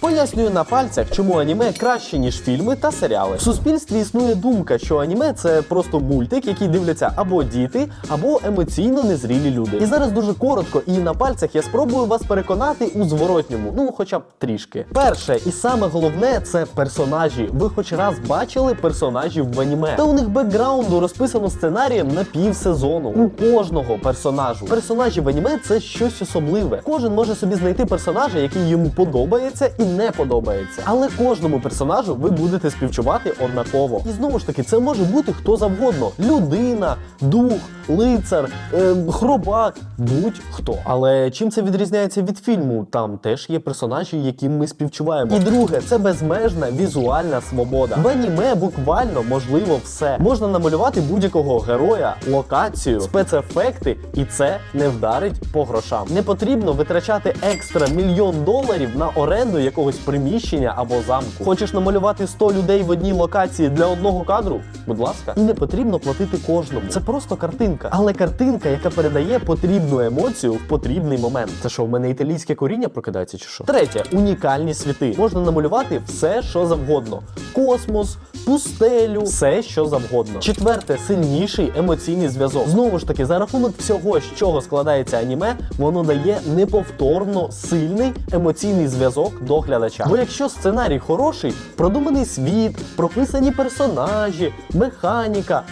Пояснюю на пальцях, чому аніме краще, ніж фільми та серіали. В суспільстві існує думка, що аніме це просто мультик, який дивляться або діти, або емоційно незрілі люди. І зараз дуже коротко і на пальцях я спробую вас переконати у зворотньому, ну хоча б трішки. Перше і саме головне це персонажі. Ви хоч раз бачили персонажів в аніме. Та у них бекграунду розписано сценарієм на пів сезону. У кожного персонажу. Персонажі в аніме це щось особливе. Кожен може собі знайти персонажа, який йому подобається і не подобається. Але кожному персонажу ви будете співчувати однаково. І знову ж таки, це може бути хто завгодно: людина, дух, лицар, е, хробак, будь-хто. Але чим це відрізняється від фільму? Там теж є персонажі, яким ми співчуваємо. І друге, це безмежна візуальна свобода. В аніме буквально можливо все. Можна намалювати будь-якого героя, локацію, спецефекти, і це не вдарить по грошам. Не потрібно витрачати екстра мільйон доларів на оренду якогось приміщення або замку. Хочеш намалювати 100 людей в одній локації для одного кадру? Будь ласка, і не потрібно платити кожному. Це просто картинка, але картинка, яка передає потрібну емоцію в потрібний момент. Це що, в мене італійське коріння прокидається чи що? Третє унікальні світи. Можна намалювати все, що завгодно: космос, пустелю, все, що завгодно. Четверте сильніший емоційний зв'язок. Знову ж таки, за рахунок всього, з чого складається аніме, воно дає неповторно сильний емоційний зв'язок до глядача. Бо якщо сценарій хороший, продуманий світ, прописані персонажі, механіка.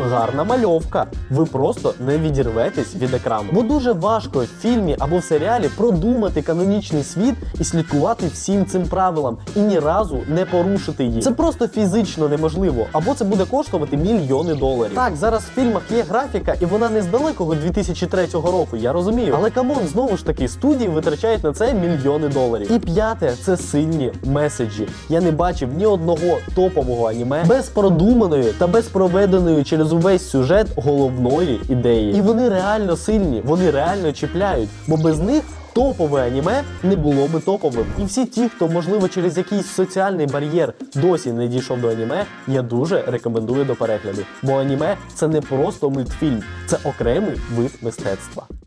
Гарна мальовка. Ви просто не відірветесь від екрану. Бо дуже важко в фільмі або в серіалі продумати канонічний світ і слідкувати всім цим правилам і ні разу не порушити їх. Це просто фізично неможливо, або це буде коштувати мільйони доларів. Так, зараз в фільмах є графіка, і вона не з далекого 2003 року, я розумію. Але камон, знову ж таки, студії витрачають на це мільйони доларів. І п'яте це сильні меседжі. Я не бачив ні одного топового аніме без продуманої та без проведеної через увесь сюжет головної ідеї. І вони реально сильні, вони реально чіпляють, бо без них. Топове аніме не було би топовим. І всі ті, хто, можливо, через якийсь соціальний бар'єр досі не дійшов до аніме, я дуже рекомендую до перегляду. Бо аніме це не просто мультфільм, це окремий вид мистецтва.